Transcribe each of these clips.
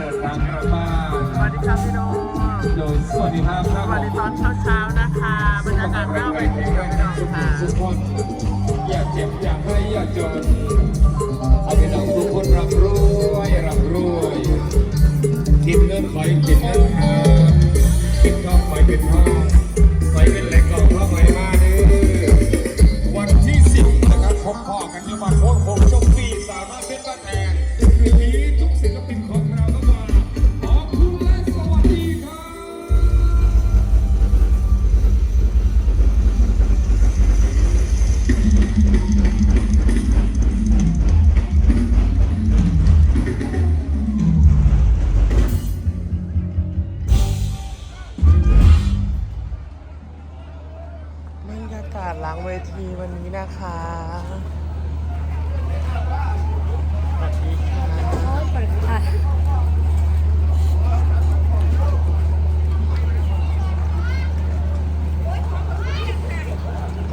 ดินทางกลับบ้านสวัสดีครับพี่โน้องโดยสวัสดีครับสวัสดีตอนเช้าๆนะคะบรรยากาศหน้าเวทีพี่น้องค่ะทุกคนอยากเจ็บอยากให้อยากจนเอาพี่น้องทุกคนรับรวยรับรวยกินเงินคอยกินเงินทองกินทองคอยเป็นทอง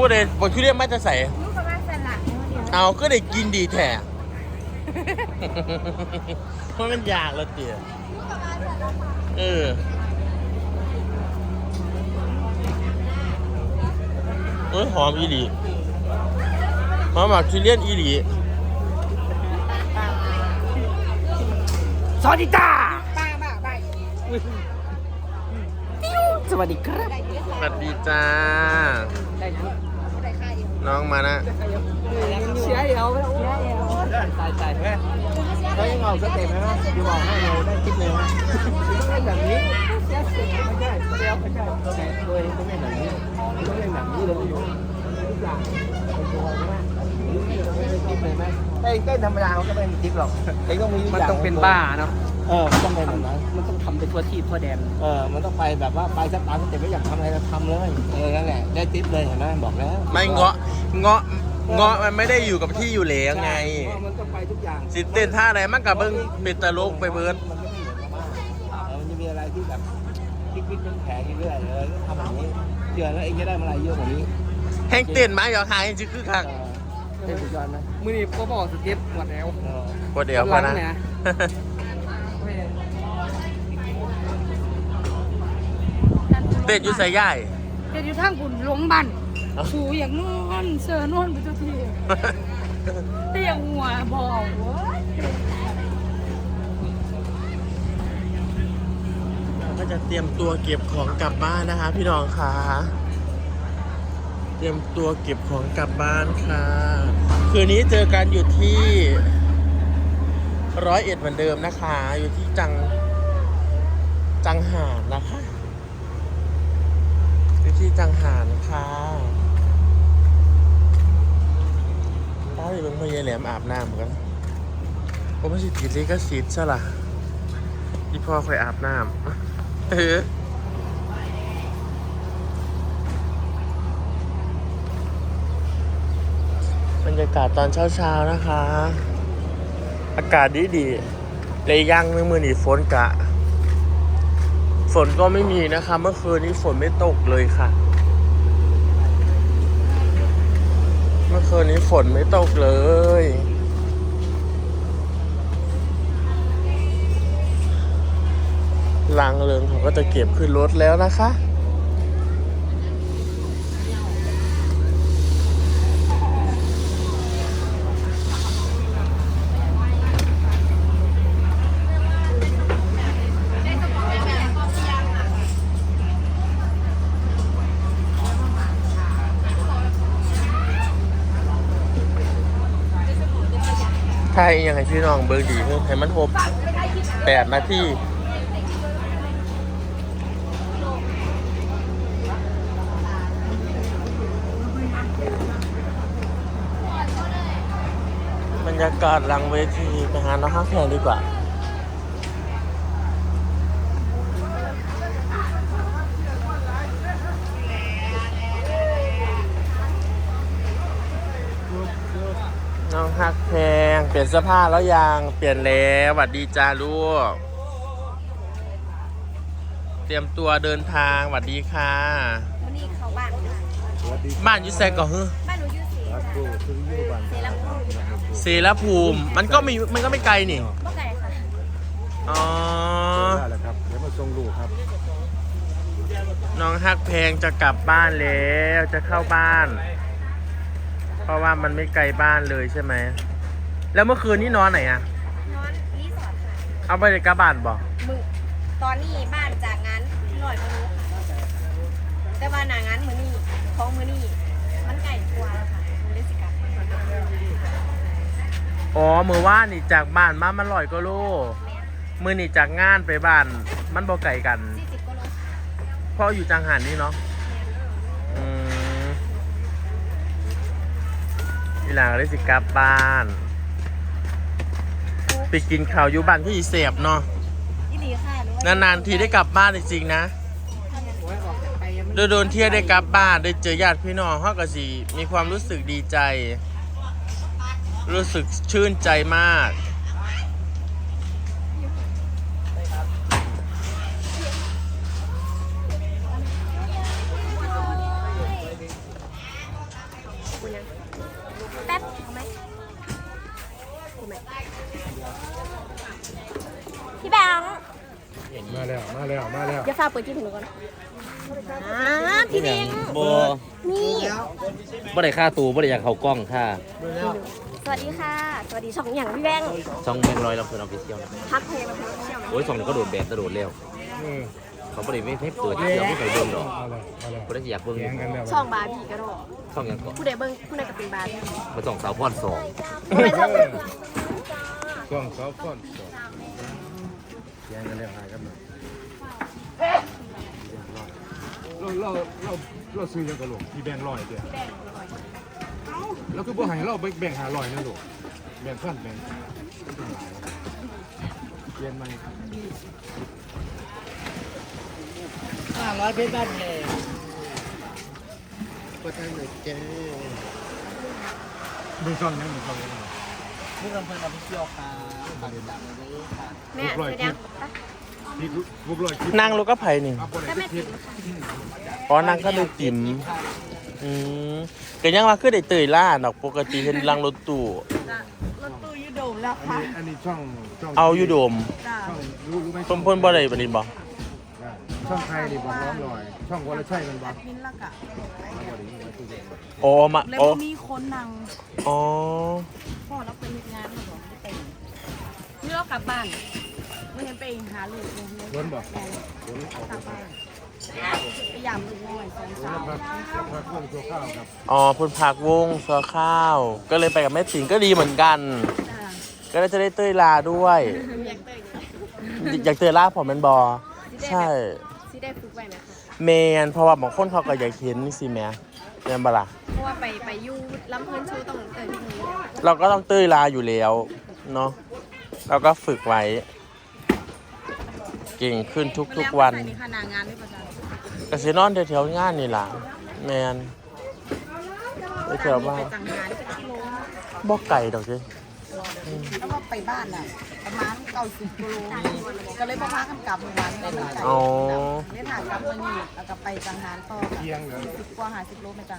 พูดเลยบอกชื่อเรียกไม่จะใส่ลูกกระบะสลัดเดียวเอาก็ได้กินดีแท้เพราะมันอยากแล้วเตี๋ยเออเอ้ยหอมอีหลีหอมหมักชิเลียนอีหลีสวัสดีจ้าป้าบ้าใบสวัสดีครับ สวัสดีจ้า น้องมานะเชียร์เอวแล้วตายตายแม่เขายังเอาสเต็ปไหมวะอยู่บอกให้เราได้คิดเลยว่าต้องเล่นแบบนี้ไม่ใช่ไม่ใช่เดี๋ยวไม่ใช่ตัวเองต้องเล่นแบบนี้ต้องเล่นแบบนี้เลยทุกอย่างเป็นตัวใช่ไหม ไม่ได้คิดเลยไหมเต้นเต้นธรรมดามันก็ไม่มีทิปหรอกเต้นต้องมีมันต้องเป็นบ้าเนาะเออมันต้องเป็นแบบนั้นมันต้องทำไปทั่วที่ทั่วแดนเออมันต้องไปแบบว่าไปสตาร์ทสเต็ปไม่อยากทำอะไรก็ทำเลยเออนั่นแหละได้ทิปเลยเห็นไหมบอกแล้ว ไม่เงาะเงาะเงาะมันไม่ได้อยู่กับที่อยู่แล้วไงใช่เพราะมันต้องไปทุกอย่างสิเต้นท่าอะไรมันกับเบิ้งเป็นตลกไปเบิร์ดมันไม่ได้เหมือนกับบ้านเออมันจะมีอะไรที่แบบพลิกพลิกแผลเรื่อยๆเออทำแบบนี้เชื่อแล้วเองจะได้มาอะไรเยอะกว่านี้แห้งเต้นมาอย่าหายจริงคือคัก เป็นสุดยอดไหมมือนี้ก็บอกสเต็ปหมดแล้วเออกดเดียวพอนะหลังเนี่ยเต้นอยู่ใส่ย่ายเดี๋ยวอยู่ทางคุณลงบันสูอย่างนอนเสือนอนไปทุกทีเตียงหัวบอกว่าก็จะเตรียมตัวเก็บของกลับบ้านนะคะ พี่น้องค่ะ เตรียมตัวเก็บของกลับบ้านค่ะ คืนนี้เจอกันอยู่ที่ร้อยเอ็ดเหมือนเดิมนะคะ อยู่ที่จัง จังหารนะคะอยู่ที่จังหารค่ะป้าอยู่เป็นพยาแหลมอาบน้ำกันผมไม่ใช่ติดลิขสิทธิ์ใช่ล่ะที่พ่อคอยอาบน้ำเออ รยากาศตอนเช้าๆนะคะ อากาศดีดีๆเลยยังนึงมือหนีฝนกะ ฝนก็ไม่มีนะคะ เมื่อคืนนี้ฝนไม่ตกเลยค่ะ เมื่อคืนนี้ฝนไม่ตกเลยลังเริงเขาก็จะเก็บขึ้นรถแล้วนะคะ ใช่ยังไงพี่น้องเบอร์ดีให้มันครบแปดนาทีบรรยากาศหลังเวทีไปหาน้องฮักแพงดีกว่าน้องฮักแพง เปลี่ยนเสื้อผ้าแล้วยังเปลี่ยนแล้วสวัดดีจ้าลูก เตรียมตัวเดินทางหวัดดีค่ะวันนี้เขาบ้านค่สวับ้านยุไซก่อนเฮ้ยบ้านหนูยู่สีค่ะยู่เซลพูภูมิมันก็มีมันก็ไม่ไกลนี่บ่ไก่ค่ะอ๋อได้แล้วครับเดี๋ยวมาส่งลูกครับน้องฮักแพงจะกลับบ้านแล้วจะเข้าบ้าน เพราะว่ามันไม่ไกลบ้านเลยใช่ไหม แล้วเมื่อคืนนี้นอนไหนอะนอนรีสอร์ทค่ะเอาไปเลยกลับบ้านบอกมึงตอนนี้บ้านจากงานหน่อยมารู้แต่ว่าหนางานมือนี่ของมือนี่มันไก่กว่าค่ะมือเลสิกาอ๋อมือว่านนี่จากบ้านมามันลอยก็โลมือนี่จากงานไปบ้าน มันบ่ไกลกันสี่สิบกิโลเพราะอยู่จังหันนี่เนาะอืมทีหลังได้สิกลับบ้าน ไปกินข้าวอยู่บ้านที่อีเสียบเนาะยี่ดีค่ะหรือว่านานๆทีได้กลับบ้านจริงๆนะ โดนๆเที่ยวได้กลับบ้านได้เจอญาติพี่น้องเขาก็สิมีความรู้สึกดีใจ รู้สึกชื่นใจมาก แล้วมาแล้วมาแล้วอย่าฝากเปิดจิ้มหนูก่อนอ่าพี่แบงค์โบนี่บ่ได้ค่าตูบ่ได้อยากเข้ากล้องค่ะ สวัสดีค่ะ สวัสดีช่องอย่างพี่แบงค์ช่องแบงค์ร้อยลำเพลินออฟฟิเชียลนะพักเพลงมาพักเชี่ยวไหมโอ้ยช่องนี้ก็โดดแบนกระโดดเร็วอืมเขาบ่ได้ไม่ให้เปิดเที่ยวไม่เคยเบิ่งดอกมาแล้วมาแล้วบ่ได้สิอยากเบิ่งแย่งกันแล้วช่องบาร์บี้กระโดดช่องหยังก็ผู้ใดเบิ้งผู้ใดก็เป็นบาร์บี้มาส่องสาวพรสองผู้ใดช่องกล้องสองก้อนสองแย่งกันแล้วหายกันหมด เราเราเราเราซื้อยังกระโหลกที่แบ่งร้อยเดียวแล้วคือบ่ใหายเราแบ่งหาร้อยนะลูกแบ่งขั้นแบ่งเปลี่ยนใหม่ห้าร้อยเพชรบ้านแพงมึงช่องยังมึงช่องยังผู้ลำเพลินออฟฟิเชียลค่ะฝากติดตามเลยด้วยค่ะแม่เสร็จยัง พี่รูปร้อยคลิปนั่งรถก็ไผ่นี่อัพบนก็ไอ้แม่คลิติ๋ปมค่ะอ๋อนั่งก็เลยจิ๋มอืมก็ยังว่าคือได้เตยล่าดอกปกติเห็นลังรถตู้รถตู้ยูโดมแล้วค่ะอันนี้ช่องช่องเอาอยู่โดมจ้าช่องรู้รู้ไหมเพิ่นเพิ่นบ่ได้บัดนี้บ่ช่องใครนี่บอกน้องหน่อย ช่องวรชัยมันบอกมินละกะอ๋อมาแล้วอ๋อก็มีคนนั่งอ๋อพ่อเราไปงานมาบอกไม่ไปนี่เรากลับบ้าน ไม่เห็นไปหาลูกเลยล้นบอกกลับบ้านพยายามลูกน้อยสองสาวพักพักวงตัวข้าวครับอ๋อเพิ่นพักวงซัวข้าว ก็เลยไปกับแม่ติ๋งก็ดีเหมือนกัน จ้าก็เลยจะได้เตยลาด้วย อยากเตยอยู่อยากเตยลาผมเป็นบอใช่ ที่ได้ฝึกไว้ไหมคะเมนเพราะว่าบางคนเขาก็อยากเห็นนี่สิแม่แม่นบล่ะเพราะว่าไปไปอยูลำเพลินชูต้องเตยที่นี้เราก็ต้องเตยลาอยู่แล้วเนาะเราก็ฝึกไว้ เก่งขึ้นทุกๆวันใส่ในขนางานด้วยประจำกสินอนแถวๆงานนี่ล่ะ แมนไปแถวบ้านไปจังงานจะกิโลบ่ไก่ดอกสิแล้วว่าไปบ้านอะประมาณเก้าสิบกิโลก็เลยมาพากันกลับวันได้เลยอ๋อเล่นหากลับมานี่แล้วก็ไปจังงานต่อเที่ยงเลยสิบกว่าหาสิบโลไหมจ๊ะ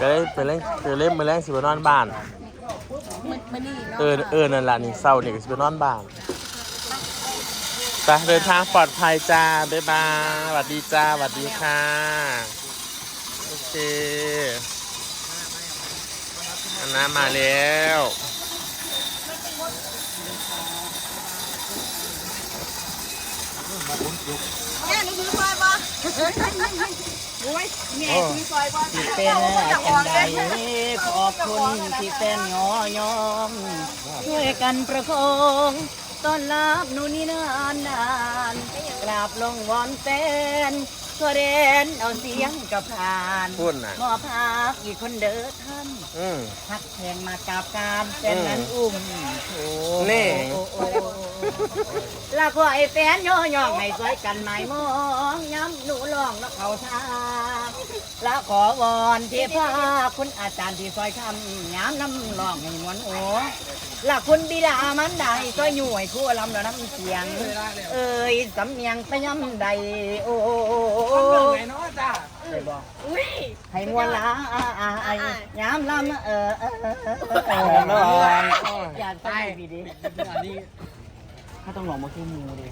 ก็เลยไปเล่นไปเล่นมาแรงสิไปนอนบ้านมันมันนี่เนาะเออเออนั่นล่ะนี่เศร้านี่ก็สิไปนอนบ้าน ไปเดินทางปลอดภัยจ้า บ๊ายบายสวัสดีจ้าสวัสดีค่ะ โอเคอันน้ำมาแล้วแม่หนูถือซอยปะโอ้ยแม่ถือซอยปะเป็นจังใดขอบคุณที่เป็นงอยอมช่วยกันประคอง ต้อนรับหนูนี่นานนานกราบลงวอนแฟนก็เรนเอาเสียงกับผ่านพูดน่ะมอบพักอีกคนเด้อท่านอืมพักแทงมากับการเป็นนั้นอุ้ม นี่ โอ้โอ้ ลาขอไอ้แฟนย่อย่องให้สวยกันหมายมองย้ำหนูลองแล้วเขาทาละขอวอนเทพาคุณอาจารย์ที่ซอยคำย้ำน้ำลองให้มวนโอละคุณบิดามันได้ก็อยู่ให้คู่ลำแล้วน้ำเสียง เอ่ยสำเนียงไปย้ำใดโอ้ได้บอกอุ้ยให้มวนละย้ำลำเออเออเออเอออยากตายพี่ดิอันนี้ ถ้าต้องลองมาคือมูดิ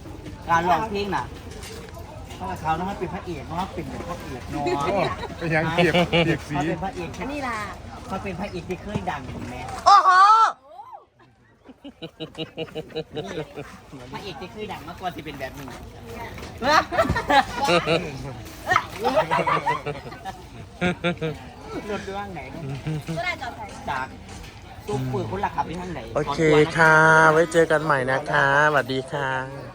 การลองเพลงน่ะเพราะว่าเขานะครับเป็นพระเอกเนาะเป็นแบบพระเอกเนาะเป็นยังเกียบเกียบสี เขาเป็นพระเอกอันนี้ล่ะเขาเป็นพระเอกที่เคยดังแม่โอ้โหพระเอกที่เคยดังมาก่อนที่เป็นแบบนี้รถเรื่องไหนก็ได้จอดใส่จาก ตู้ปืนคนละขับไปทางไหน โอเคค่ะ ไว้เจอกันใหม่นะคะสวัสดีค่ะ